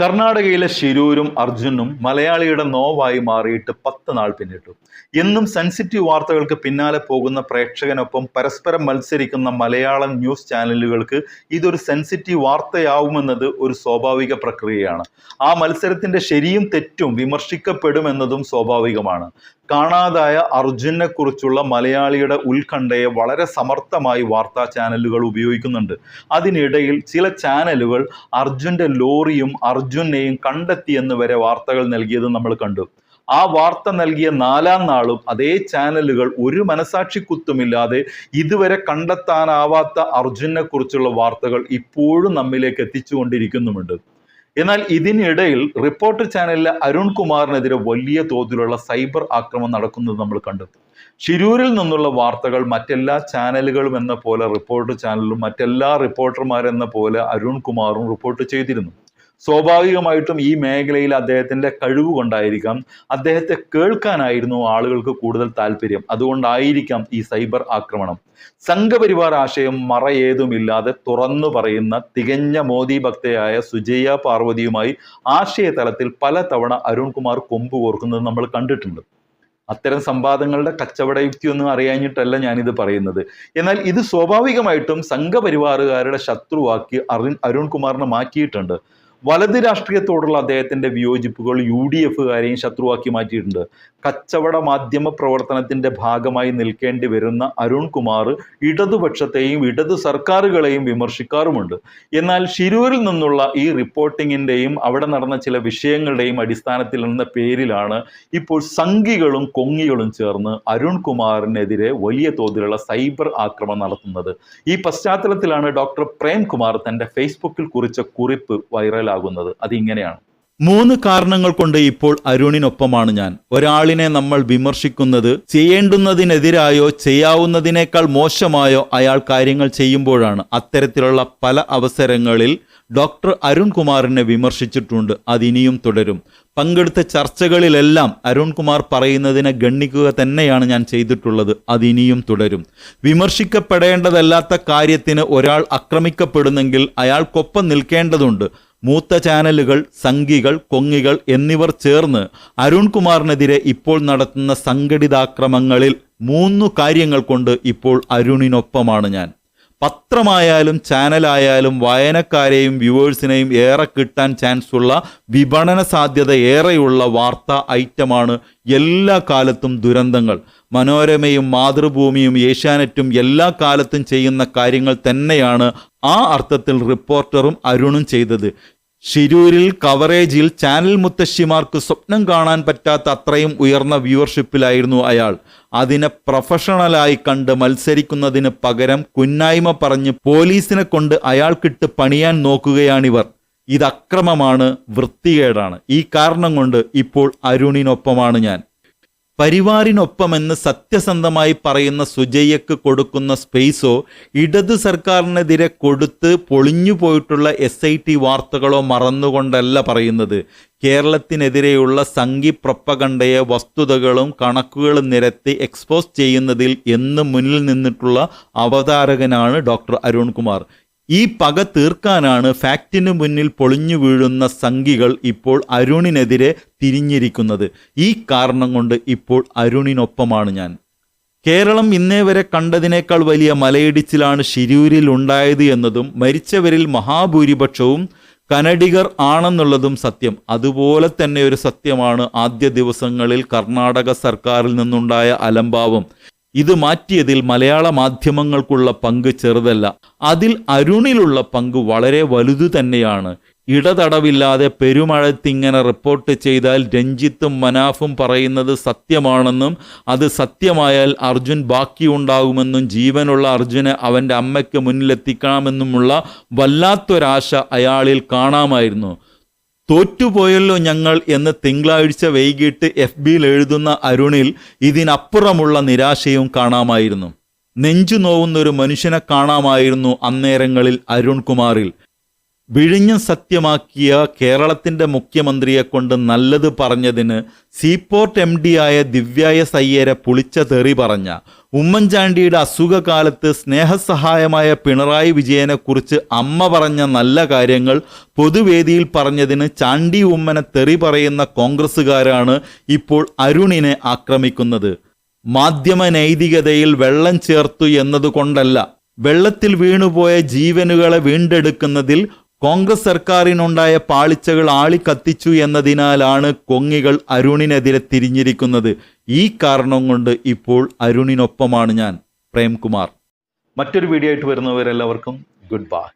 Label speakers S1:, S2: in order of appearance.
S1: കർണാടകയിലെ ശിരൂരും അർജുനും മലയാളിയുടെ നോവായി മാറിയിട്ട് പത്ത് നാൾ പിന്നിട്ടു. എന്നും സെൻസിറ്റീവ് വാർത്തകൾക്ക് പിന്നാലെ പോകുന്ന പ്രേക്ഷകനൊപ്പം പരസ്പരം മത്സരിക്കുന്ന മലയാളം ന്യൂസ് ചാനലുകൾക്ക് ഇതൊരു സെൻസിറ്റീവ് വാർത്തയാവുമെന്നത് ഒരു സ്വാഭാവിക പ്രക്രിയയാണ്. ആ മത്സരത്തിന്റെ ശരിയും തെറ്റും വിമർശിക്കപ്പെടുമെന്നതും സ്വാഭാവികമാണ്. കാണാതായ അർജുനെ കുറിച്ചുള്ള മലയാളിയുടെ ഉത്കണ്ഠയെ വളരെ സമർത്ഥമായി വാർത്താ ചാനലുകൾ ഉപയോഗിക്കുന്നുണ്ട്. അതിനിടയിൽ ചില ചാനലുകൾ അർജുന്റെ ലോറിയും അർജുനെയും കണ്ടെത്തിയെന്ന് വരെ വാർത്തകൾ നൽകിയത് നമ്മൾ കണ്ടു. ആ വാർത്ത നൽകിയ നാലാം നാളും അതേ ചാനലുകൾ ഒരു മനസാക്ഷി കുത്തുമില്ലാതെ ഇതുവരെ കണ്ടെത്താനാവാത്ത അർജുനെ കുറിച്ചുള്ള വാർത്തകൾ ഇപ്പോഴും നമ്മിലേക്ക് എത്തിച്ചുകൊണ്ടിരിക്കുന്നുമുണ്ട്. എന്നാൽ ഇതിനിടയിൽ റിപ്പോർട്ടർ ചാനലിലെ അരുൺ കുമാറിനെതിരെ വലിയ തോതിലുള്ള സൈബർ ആക്രമണം നടക്കുന്നത് നമ്മൾ കണ്ടെത്തും ഷിരൂരിൽ നിന്നുള്ള വാർത്തകൾ മറ്റെല്ലാ ചാനലുകളും എന്ന പോലെ റിപ്പോർട്ടർ ചാനലും മറ്റെല്ലാ റിപ്പോർട്ടർമാരെന്ന പോലെ അരുൺ കുമാറും റിപ്പോർട്ട് ചെയ്തിരുന്നു. സ്വാഭാവികമായിട്ടും ഈ മേഖലയിൽ അദ്ദേഹത്തിന്റെ കഴിവ് കൊണ്ടായിരിക്കാം അദ്ദേഹത്തെ കേൾക്കാനായിരുന്നു ആളുകൾക്ക് കൂടുതൽ താല്പര്യം. അതുകൊണ്ടായിരിക്കാം ഈ സൈബർ ആക്രമണം. സംഘപരിവാർ ആശയം മറയേതുമില്ലാതെ തുറന്നു പറയുന്ന തികഞ്ഞ മോദി ഭക്തയായ സുജയ പാർവതിയുമായി ആശയതലത്തിൽ പലതവണ അരുൺകുമാർ കൊമ്പ് കോർക്കുന്നത് നമ്മൾ കണ്ടിട്ടുണ്ട്. അത്തരം സംവാദങ്ങളുടെ കച്ചവട യുക്തിയൊന്നും അറിയാഞ്ഞിട്ടല്ല ഞാനിത് പറയുന്നത്. എന്നാൽ ഇത് സ്വാഭാവികമായിട്ടും സംഘപരിവാറുകാരുടെ ശത്രുവാക്കി അരുൺ അരുൺകുമാറിനെ മാറ്റിയിട്ടുണ്ട്. വലത് രാഷ്ട്രീയത്തോടുള്ള അദ്ദേഹത്തിന്റെ വിയോജിപ്പുകൾ യു ഡി എഫുകാരെയും ശത്രുവാക്കി മാറ്റിയിട്ടുണ്ട്. കച്ചവട മാധ്യമ പ്രവർത്തനത്തിന്റെ ഭാഗമായി നിൽക്കേണ്ടി വരുന്ന അരുൺകുമാർ ഇടതുപക്ഷത്തെയും ഇടതു സർക്കാരുകളെയും വിമർശിക്കാറുമുണ്ട്. എന്നാൽ ഷിരൂരിൽ നിന്നുള്ള ഈ റിപ്പോർട്ടിങ്ങിന്റെയും അവിടെ നടന്ന ചില വിഷയങ്ങളുടെയും അടിസ്ഥാനത്തിൽ എന്ന പേരിലാണ് ഇപ്പോൾ സംഘികളും കൊങ്ങികളും ചേർന്ന് അരുൺകുമാറിനെതിരെ വലിയ തോതിലുള്ള സൈബർ ആക്രമണം നടത്തുന്നത്. ഈ പശ്ചാത്തലത്തിലാണ് ഡോക്ടർ പ്രേംകുമാർ തന്റെ ഫേസ്ബുക്കിൽ കുറിച്ച കുറിപ്പ് വൈറലാകുന്നത് അതിങ്ങനെയാണ്. മൂന്ന് കാരണങ്ങൾ കൊണ്ട് ഇപ്പോൾ അരുണിനൊപ്പമാണ് ഞാൻ. ഒരാളിനെ നമ്മൾ വിമർശിക്കുന്നത് ചെയ്യേണ്ടുന്നതിനെതിരായോ ചെയ്യാവുന്നതിനേക്കാൾ മോശമായോ അയാൾ കാര്യങ്ങൾ ചെയ്യുമ്പോഴാണ്. അത്തരത്തിലുള്ള പല അവസരങ്ങളിൽ ഡോക്ടർ അരുൺകുമാറിനെ വിമർശിച്ചിട്ടുണ്ട്. അതിനിയും തുടരും. പങ്കെടുത്ത ചർച്ചകളിലെല്ലാം അരുൺകുമാർ പറയുന്നതിനെ ഗണ്ണിക്കുക തന്നെയാണ് ഞാൻ ചെയ്തിട്ടുള്ളത്. അതിനിയും തുടരും. വിമർശിക്കപ്പെടേണ്ടതല്ലാത്ത കാര്യത്തിന് ഒരാൾ ആക്രമിക്കപ്പെടുന്നെങ്കിൽ അയാൾക്കൊപ്പം നിൽക്കേണ്ടതുണ്ട്. മൂത്ത ചാനലുകൾ സംഘികൾ കൊങ്ങികൾ എന്നിവർ ചേർന്ന് അരുൺകുമാറിനെതിരെ ഇപ്പോൾ നടത്തുന്ന സംഘടിതാക്രമങ്ങളിൽ മൂന്നു കാര്യങ്ങൾ കൊണ്ട് ഇപ്പോൾ അരുണിനൊപ്പമാണ് ഞാൻ. പത്രമായാലും ചാനലായാലും വായനക്കാരെയും വ്യൂവേഴ്സിനെയും ഏറെ കിട്ടാൻ ചാൻസ് ഉള്ള വിപണന സാധ്യത ഏറെയുള്ള വാർത്താ ഐറ്റമാണ് എല്ലാ കാലത്തും ദുരന്തങ്ങൾ. മനോരമയും മാതൃഭൂമിയും ഏഷ്യാനെറ്റും എല്ലാ കാലത്തും ചെയ്യുന്ന കാര്യങ്ങൾ തന്നെയാണ് ആ അർത്ഥത്തിൽ റിപ്പോർട്ടറും അരുണും ചെയ്തത്. ഷിരൂരിൽ കവറേജിൽ ചാനൽ മുത്തശ്ശിമാർക്ക് സ്വപ്നം കാണാൻ പറ്റാത്ത അത്രയും ഉയർന്ന വ്യൂവർഷിപ്പിലായിരുന്നു അയാൾ. അതിനെ പ്രൊഫഷണലായി കണ്ട് മത്സരിക്കുന്നതിന് പകരം കുന്നായ്മ പറഞ്ഞ് പോലീസിനെ കൊണ്ട് അയാൾക്കിട്ട് പണിയാൻ നോക്കുകയാണിവർ. ഇത് അക്രമമാണ് വൃത്തികേടാണ്. ഈ കാരണം കൊണ്ട് ഇപ്പോൾ അരുണിനൊപ്പമാണ് ഞാൻ. പരിവാറിനൊപ്പമെന്ന് സത്യസന്ധമായി പറയുന്ന സുജയ്യക്ക് കൊടുക്കുന്ന സ്പേസോ ഇടത് സർക്കാരിനെതിരെ കൊടുത്ത് പൊളിഞ്ഞു പോയിട്ടുള്ള എസ് ഐ ടി വാർത്തകളോ മറന്നുകൊണ്ടല്ല പറയുന്നത്. കേരളത്തിനെതിരെയുള്ള സംഘി പ്രപ്പകണ്ടയെ വസ്തുതകളും കണക്കുകളും നിരത്തി എക്സ്പോസ് ചെയ്യുന്നതിൽ എന്നും മുന്നിൽ നിന്നിട്ടുള്ള അവതാരകനാണ് ഡോക്ടർ അരുൺകുമാർ. ഈ പക തീർക്കാനാണ് ഫാക്റ്റിന് മുന്നിൽ പൊളിഞ്ഞു വീഴുന്ന സംഘികൾ ഇപ്പോൾ അരുണിനെതിരെ തിരിഞ്ഞിരിക്കുന്നത്. ഈ കാരണം കൊണ്ട് ഇപ്പോൾ അരുണിനൊപ്പമാണ് ഞാൻ. കേരളം ഇന്നേ വരെ കണ്ടതിനേക്കാൾ വലിയ മലയിടിച്ചിലാണ് ഷിരൂരിൽ ഉണ്ടായത് എന്നതും മരിച്ചവരിൽ മഹാഭൂരിപക്ഷവും കനഡികർ ആണെന്നുള്ളതും സത്യം. അതുപോലെ തന്നെ ഒരു സത്യമാണ് ആദ്യ ദിവസങ്ങളിൽ കർണാടക സർക്കാരിൽ നിന്നുണ്ടായ അലംഭാവം. ഇത് മാറ്റിയതിൽ മലയാള മാധ്യമങ്ങൾക്കുള്ള പങ്ക് ചെറുതല്ല. അതിൽ അരുണിലുള്ള പങ്ക് വളരെ വലുതു തന്നെയാണ്. ഇടതടവില്ലാതെ പെരുമഴത്തിങ്ങനെ റിപ്പോർട്ട് ചെയ്താൽ രഞ്ജിത്തും മനാഫും പറയുന്നത് സത്യമാണെന്നും അത് സത്യമായാൽ അർജുൻ ബാക്കിയുണ്ടാകുമെന്നും ജീവനുള്ള അർജുനെ അവന്റെ അമ്മയ്ക്ക് മുന്നിലെത്തിക്കണമെന്നുമുള്ള വല്ലാത്തൊരാശ അയാളിൽ കാണാമായിരുന്നു. തോറ്റുപോയല്ലോ ഞങ്ങൾ എന്ന് തിങ്കളാഴ്ച വൈകിട്ട് എഫ് ബിയിൽ എഴുതുന്ന അരുണിൽ ഇതിനപ്പുറമുള്ള നിരാശയും കാണാമായിരുന്നു. നെഞ്ചു നോവുന്ന ഒരു മനുഷ്യനെ കാണാമായിരുന്നു അന്നേരങ്ങളിൽ അരുൺകുമാറിൽ. വിഴിഞ്ഞം സത്യമാക്കിയ കേരളത്തിന്റെ മുഖ്യമന്ത്രിയെ കൊണ്ട് നല്ലത് പറഞ്ഞതിന് സീപോർട്ട് എം ഡി ആയ ദിവ്യായ സയ്യരെ പുളിച്ച തെറി പറഞ്ഞ ഉമ്മൻചാണ്ടിയുടെ അസുഖകാലത്ത് സ്നേഹസഹായമായ പിണറായി വിജയനെക്കുറിച്ച് അമ്മ പറഞ്ഞ നല്ല കാര്യങ്ങൾ പൊതുവേദിയിൽ പറഞ്ഞതിന് ചാണ്ടി ഉമ്മനെ തെറി പറയുന്ന കോൺഗ്രസ്സുകാരാണ് ഇപ്പോൾ അരുണിനെ ആക്രമിക്കുന്നത്. മാധ്യമ നൈതികതയിൽ വെള്ളം ചേർത്തു എന്നതുകൊണ്ടല്ല. വെള്ളത്തിൽ വീണുപോയ ജീവനുകളെ വീണ്ടെടുക്കുന്നതിൽ കോൺഗ്രസ് സർക്കാരിനുണ്ടായ പാളിച്ചകൾ ആളിക്കത്തിച്ചു എന്നതിനാലാണ് കൊങ്ങികൾ അരുണിനെതിരെ തിരിഞ്ഞിരിക്കുന്നത്. ഈ കാരണം കൊണ്ട് ഇപ്പോൾ അരുണിനൊപ്പമാണ് ഞാൻ പ്രേംകുമാർ. മറ്റൊരു വീഡിയോ ആയിട്ട് വരുന്നവരെല്ലാവർക്കും ഗുഡ് ബൈ.